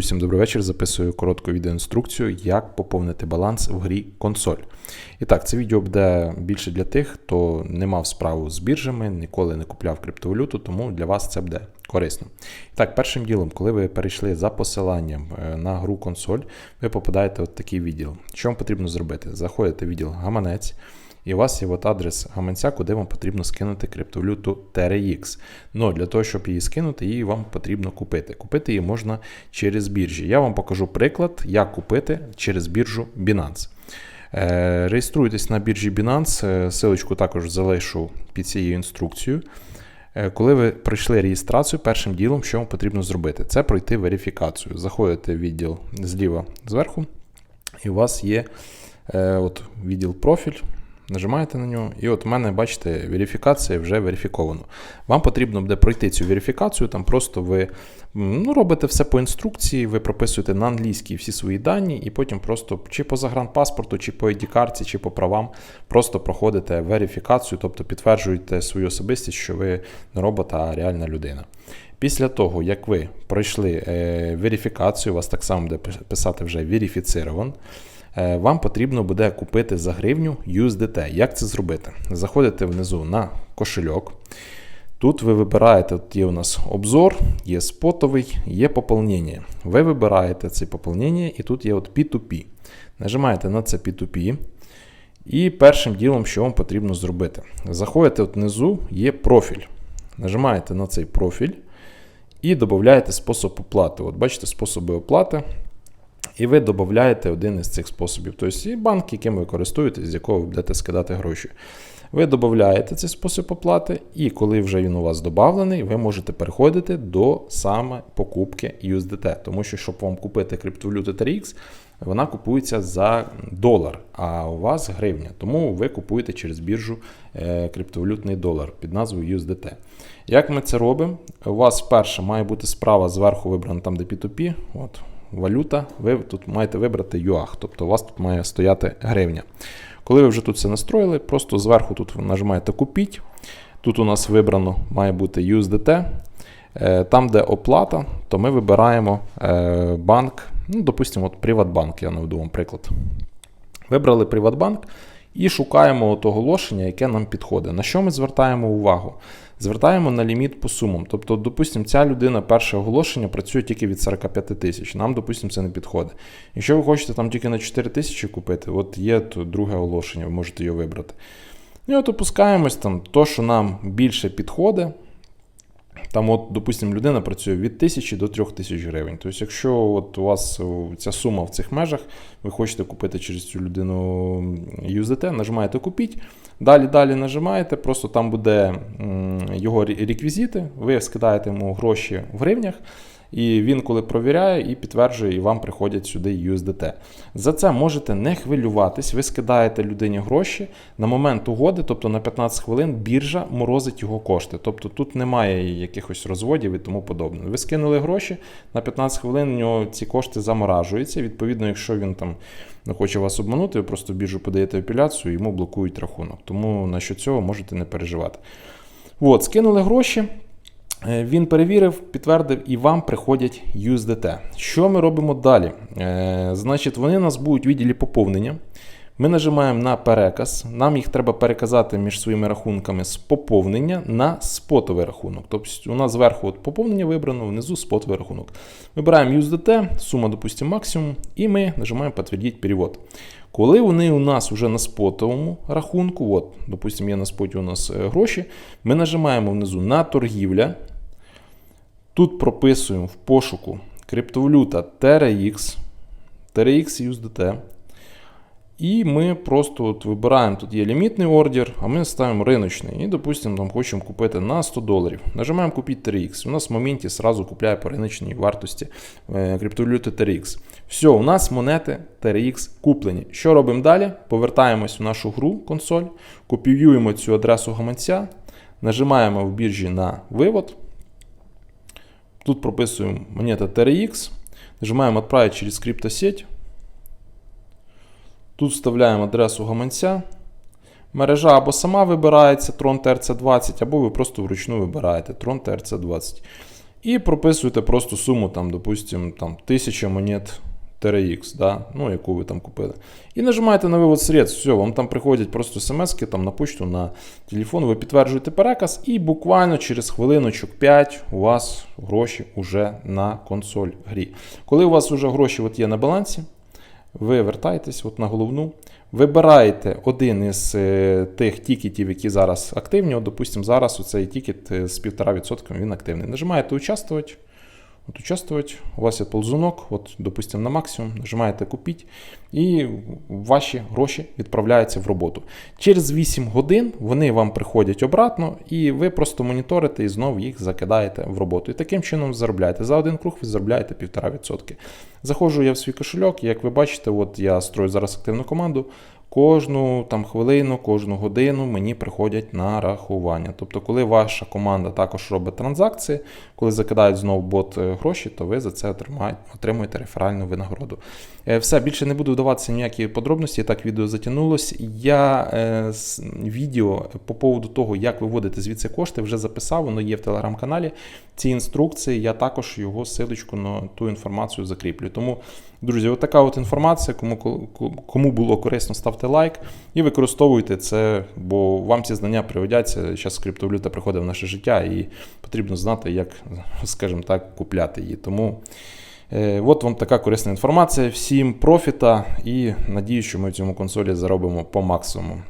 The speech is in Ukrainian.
Всім добрий вечір. Записую коротку відеоінструкцію, як поповнити баланс в грі консоль. І так, це відео буде більше для тих, хто не мав справу з біржами, ніколи не купляв криптовалюту, тому для вас це буде корисно. І так, першим ділом, коли ви перейшли за посиланням е, на гру консоль, ви попадаєте в такий відділ. Що вам потрібно зробити? Заходите в відділ гаманець. І у вас є от адрес гаманця, куди вам потрібно скинути криптовалюту TRX. Ну, для того, щоб її скинути, її вам потрібно купити. Купити її можна через біржі. Я вам покажу приклад, як купити через біржу Binance. Е, Реєструйтесь на біржі Binance, е, силочку також залишу під цією інструкцією. Е, Коли ви пройшли реєстрацію, першим ділом, що вам потрібно зробити, це пройти верифікацію. Заходите в відділ зліва зверху, і у вас є от, відділ профіль. Нажимаєте на нього, і от у мене, бачите, верифікація вже верифіковано. Вам потрібно буде пройти цю верифікацію, там просто ви ну, робите все по інструкції, ви прописуєте на англійській всі свої дані, і потім просто чи по загранпаспорту, чи по ID-карті, чи по правам просто проходите верифікацію, тобто підтверджуєте свою особистість, що ви не робот, а реальна людина. Після того, як ви пройшли е, верифікацію, у вас так само буде писати вже верифіцирован. Е, Вам потрібно буде купити за гривню USDT. Як це зробити? Заходите внизу на кошельок. Тут ви вибираєте, тут є у нас обзор, є спотовий, є поповнення. Ви вибираєте це поповнення, і тут є от P2P. Нажимаєте на це P2P. І першим ділом, що вам потрібно зробити? Заходите от внизу, є профіль. Нажимаєте на цей профіль і додаєте спосіб оплати. От бачите, способи оплати. І ви додаєте один із цих способів. Тобто і банк, яким ви користуєтесь, з якого ви будете скидати гроші. Ви додаєте цей спосіб оплати, і коли вже він у вас додавлений, ви можете переходити до саме покупки USDT. Тому що, щоб вам купити криптовалюту TRX, вона купується за долар, а у вас гривня. Тому ви купуєте через біржу е, криптовалютний долар під назвою USDT. Як ми це робимо? У вас перше має бути справа зверху вибрана там, де P2P. От, валюта, ви тут маєте вибрати UAH, тобто у вас тут має стояти гривня. Коли ви вже тут це настроїли, просто зверху тут нажимаєте Купіть. Тут у нас вибрано має бути USDT. Е, Там, де оплата, то ми вибираємо е, банк, ну, допустимо, от Приватбанк, я наведу вам приклад. Вибрали Приватбанк і шукаємо от оголошення, яке нам підходить. На що ми звертаємо увагу? Звертаємо на ліміт по сумам. Тобто, допустимо, ця людина перше оголошення працює тільки від 45 тисяч. Нам, допустимо, це не підходить. Якщо ви хочете там тільки на 4 тисячі купити, от є то друге оголошення, ви можете його вибрати. І от опускаємось там, то, що нам більше підходить. Там, от, допустимо, людина працює від 1000 до 3000 гривень. Тобто, якщо от у вас ця сума в цих межах, ви хочете купити через цю людину USDT, нажимаєте купіть. Далі далі нажимаєте, просто там буде його реквізити, ви скидаєте йому гроші в гривнях. І він, коли провіряє і підтверджує, і вам приходять сюди USDT. За це можете не хвилюватись, ви скидаєте людині гроші на момент угоди, тобто на 15 хвилин біржа морозить його кошти. Тобто тут немає якихось розводів і тому подобне. Ви скинули гроші, на 15 хвилин у нього ці кошти заморажуються. Відповідно, якщо він там не хоче вас обманути, ви просто біржу подаєте апеляцію, йому блокують рахунок. Тому на що цього можете не переживати. От, скинули гроші. Е, Він перевірив, підтвердив, і вам приходять USDT. Що ми робимо далі? Е, Значить, вони у нас будуть у відділі поповнення. Ми нажимаємо на переказ. Нам їх треба переказати між своїми рахунками з поповнення на спотовий рахунок. Тобто у нас зверху от поповнення вибрано, внизу спотовий рахунок. Вибираємо USDT, сума, допустимо, максимум, і ми нажимаємо «Підтвердіть перевод. Коли вони у нас вже на спотовому рахунку, от, допустимо, є на споті у нас е, гроші, ми нажимаємо внизу на торгівля. Тут прописуємо в пошуку криптовалюта TRX, TRX USDT. І ми просто от вибираємо, тут є лімітний ордер, а ми ставимо риночний. І, допустимо, там хочемо купити на 100 доларів. Нажимаємо купити TRX. У нас в моменті сразу купляє по риночній вартості е, криптовалюти TRX. Все, у нас монети TRX куплені. Що робимо далі? Повертаємось в нашу гру консоль, копіюємо цю адресу гаманця, нажимаємо в біржі на вивод. Тут прописуємо монета TRX, нажимаємо «Отправить через криптосеть. Тут вставляємо адресу гаманця. Мережа або сама вибирається Tron TRC20, або ви просто вручну вибираєте Tron TRC20. І прописуєте просто суму, там, допустим, там, 1000 монет TRX, да, ну, яку ви там купили. І нажимаєте на вивод средств. Все, вам там приходять просто смс-ки там, на почту, на телефон, ви підтверджуєте переказ, і буквально через хвилиночок 5 у вас гроші вже на консоль грі. Коли у вас вже гроші от є на балансі, ви вертаєтесь от на головну, вибираєте один із е, тих тікетів, які зараз активні. От, допустимо, зараз оцей тікет е, з 1,5% він активний. Нажимаєте участвувати. От участвувати, у вас є ползунок, от, допустимо, на максимум, нажимаєте купіть, і ваші гроші відправляються в роботу. Через 8 годин вони вам приходять обратно, і ви просто моніторите і знову їх закидаєте в роботу. І таким чином заробляєте. За один круг ви заробляєте 1,5%. Заходжу я в свій кошельок, і як ви бачите, от я строю зараз активну команду. Кожну там хвилину, кожну годину мені приходять нарахування. Тобто, коли ваша команда також робить транзакції, коли закидають знову бот е, гроші, то ви за це отримуєте реферальну винагороду. Е, Все, більше не буду вдаватися ніякі подробності, так відео затягнулось. Я е, відео по поводу того, як виводити звідси кошти, вже записав, воно є в телеграм-каналі. Ці інструкції, я також його силочку на ту інформацію закріплю. Тому, друзі, от така от інформація. Кому, кому було корисно, ставте лайк і використовуйте це, бо вам ці знання пригодяться. Зараз криптовалюта приходить в наше життя, і потрібно знати, як, скажімо так, купляти її. Тому е, от вам така корисна інформація. Всім профіта і надію, що ми в цьому консолі заробимо по максимуму.